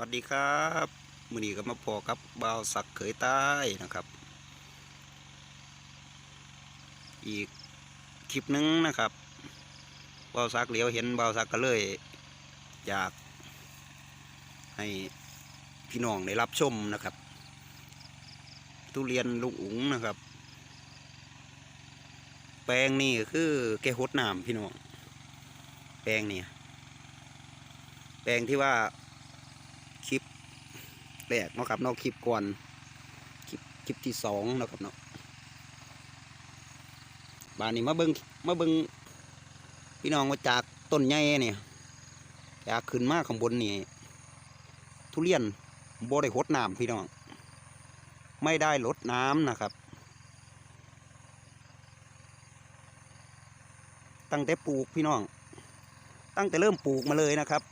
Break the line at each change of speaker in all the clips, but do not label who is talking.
สวัสดีครับมือนี้ก็มาพอกับบ่าวสักเขยใต้นะครับ อีกคลิปหนึงนะครับบ่าวสักเหลียวเห็นบ่าวสักก็เลย อยาก ให้พี่น้องได้รับชมนะครับ ทุเรียนลุงอุ๋งนะครับ แปลงนี่คือแกหดน้ำพี่น้อง แปลงนี่แปลงที่ว่า แรกเนาะครับเนาะคลิปก่อนคลิปคลิปที่สองเนาะครับเนาะบานนี้มาเบิงมาเบิงพี่น้องมาจากต้นใหญ่เนี่ยจากขึ้นมาข้างบนนี่ทุเรียนบ่ได้หดน้ำพี่น้อง ไม่ได้ลดน้ำนะครับ ตั้งแต่ปลูกพี่น้อง ตั้งแต่เริ่มปลูกมาเลยนะครับ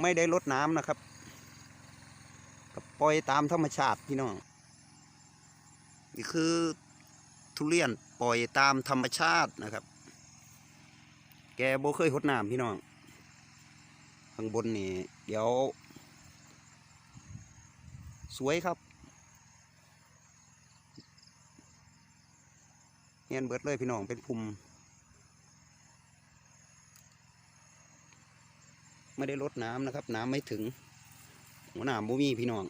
ไม่ได้ลดน้ำนะครับ ปล่อยตามธรรมชาติพี่น้องนี่คือทุเรียนปล่อยตามธรรมชาตินะครับ แกโบเคยหดน้ำพี่น้อง ข้างบนนี่เดี๋ยว สวยครับเงียนเบิดเลยพี่น้องเป็นภูมิไม่ได้ลดน้ำนะครับ น้ำไม่ถึง หัวหน้ำบ่มีพี่น้อง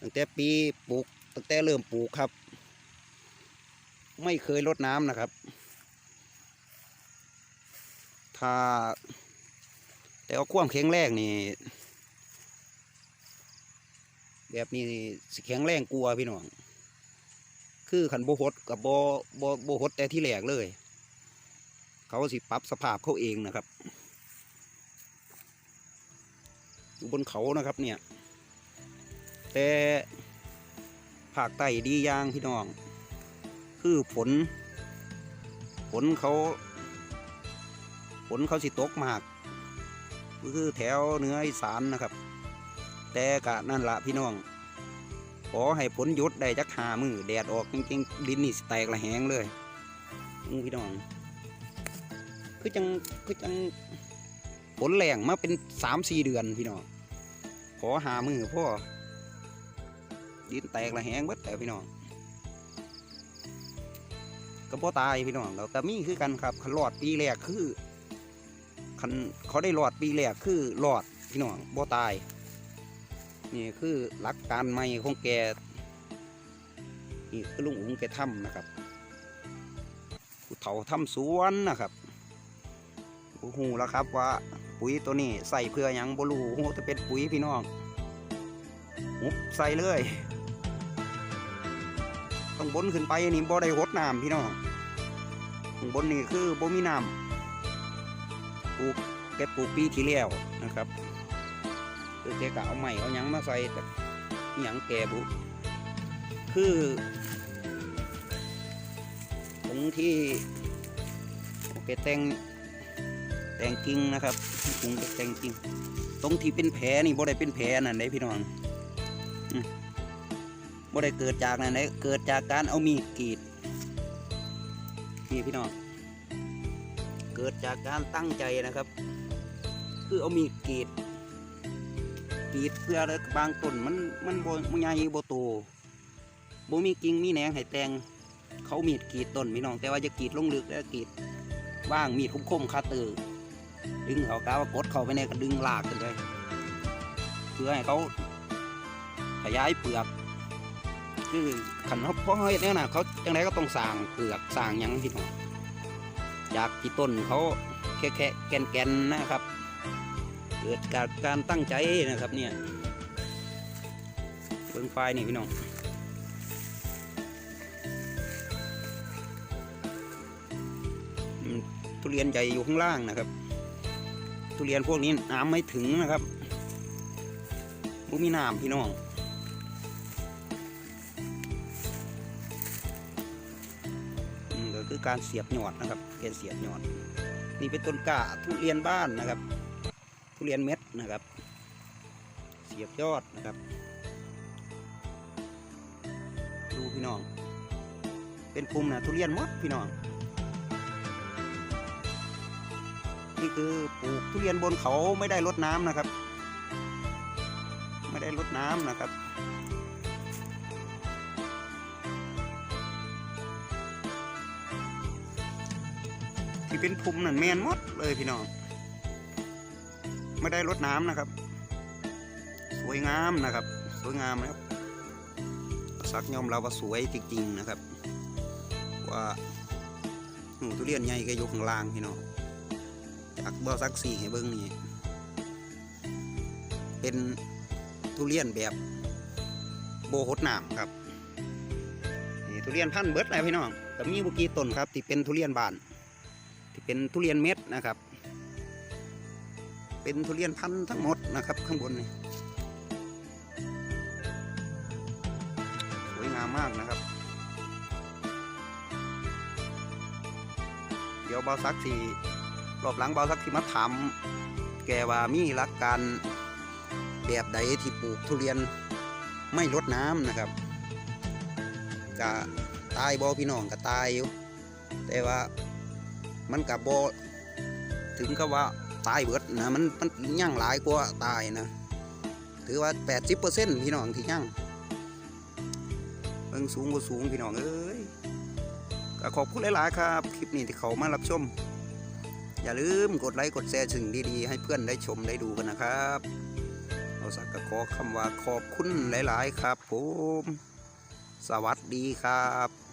ตั้งแต่ปีปลูกตั้งแต่เริ่มปลูกครับ ไม่เคยลดน้ำนะครับ ถ้า แต่ว่าความแข็งแรงนี่ แบบนี้สิแข็งแรงกลัวพี่น้อง คือขันโบหดกับโบโบโบหดแต่ที่แหลกเลย เขาสิปรับสภาพเขาเองนะครับ อยู่บนเขานะครับเนี่ย แต่ภาคใต้ดีอย่างพี่น้อง คือฝนฝนเขาฝนเขาสิตกมากก็คือแถวเหนืออีสานนะครับ แต่กะนั่นละพี่น้อง ขอให้ฝนยุดได้จักหามือแดดออกจริงๆดินนี่แตกละแหงเลยพี่น้อง คือจังคือจัง ฝนแรงมาเป็นสามสี่เดือนพี่น้องขอหามือพ่อดินแตกละแหงเบิดแต่พี่น้องก็บ่ตายพี่น้องแล้วก็มีคือกันครับคันรอดปีแรกคือคันเขาได้รอดปีแรกคือรอดพี่น้องบ่ตาย นี่คือหลักการใหม่ของแกนี่คือลุงอุ๋งแกทำนะครับผู้เฒ่าทำสวนนะครับบ่ฮู้แล้วครับว่า ปุ๋ยตัวนี้ใส่เพื่อยังบ่รู้ฮู้แต่เป็นปุ๋ยพี่น้องหุบใส่เลยต้องบนขึ้นไปนี่บ่ได้หดน้ำพี่น้องบนนี่คือบ่มีน้ำปลูกแกปลูกปีที่แล้วนะครับคือแกก็เอาใหม่เอายังมาใส่แต่ยังแกบุคือตรงที่แกแต่ง แต่งกิ่งนะครับปรุงจากแต่งกิ่งตรงที่เป็นแผลนี่บ่ได้เป็นแผลนั่นได้พี่น้องบ่ได้เกิดจากนั่นได้เกิดจากการเอามีดกรีดนี่พี่น้องเกิดจากการตั้งใจนะครับ คือเอามีดกรีดกรีดเพื่อบางต้นมันมันบ่มันใหญ่บ่โตบ่มีกิ่งมีแหนงให้แตงเขามีดกรีดต้นพี่น้องแต่ว่าจะกรีดลงลึกแล้วกรีดว่างมีดคมๆคาตือ ดึงเขากาวากดเข้าไปในก็ดึงลากกันเลย เพื่อให้เขาขยายเปลือก คือขันเขาเพราะเขาเห็นเนี่ยนะเขาจังไรก็ต้องสร้างเปลือกสร้างยังพี่น้องจากที่ต้นเขาแค่แค่แกนแกนนะครับ เกิดจากการตั้งใจนะครับเนี่ยเบิ้งไฟนี่พี่น้องทุเรียนใหญ่อยู่ข้างล่างนะครับ ทุเรียนพวกนี้น้ำไม่ถึงนะครับบ่มีน้ำพี่น้องก็คือการเสียบหยอดนะครับแกนเสียบหยอด นี่เป็นต้นกาทุเรียนบ้านนะครับ ทุเรียนเม็ดนะครับ เสียบยอดนะครับ ดูพี่น้อง เป็นภูมินะทุเรียนหมดพี่น้อง นี่คือปลูกทุเรียนบนเขาไม่ได้รดน้ำนะครับ ไม่ได้รดน้ำนะครับ ที่เป็นภูมินั่นแมนมดเลยพี่น้องไม่ได้รดน้ำนะครับ สวยงามนะครับ สวยงามนะครับสักยอมเราว่าสวยจริงๆนะครับ ว่าหนูทุเรียนใหญ่ก็ยู่ข้างล่างพี่น้อง จากบ่อสักสี่ให้เบิ้งนี่ เป็นทุเรียนแบบโบหดหน้ำครับนี่ทุเรียนพันธุ์เบิดแล้วพี่น้องแต่มีบุกี้ต้นครับที่เป็นทุเรียนบาน ที่เป็นทุเรียนเม็ดนะครับ เป็นทุเรียนพันธุ์ทั้งหมดนะครับ ข้างบนนี่สวยงามมากนะครับ เดี๋ยวบาซักสี รอบหลังเบาซักสีมาถามแกว่ามีหลักการแบบใดที่ปลูกทุเรียนไม่ลดน้ำนะครับกะตายบอพี่น้องก็ตายอยู่ แต่ว่ามันกับบถึงกับว่าตายเบิดนะมันมันยั่งหลายกว่าตายนะ ถือว่า 80%พี่น้องที่ยั่งเบิ่งสูงกว่าสูงพี่น้องเอ้ยก็ขอบคุณหลายๆครับ คลิปนี้ที่เขามารับชม อย่าลืมกดไลค์กดแชร์สิ่งดีๆ ให้เพื่อนได้ชมได้ดูกันนะครับ เราสักกะขอคำว่าขอบคุณหลาย ๆ ครับผม สวัสดีครับ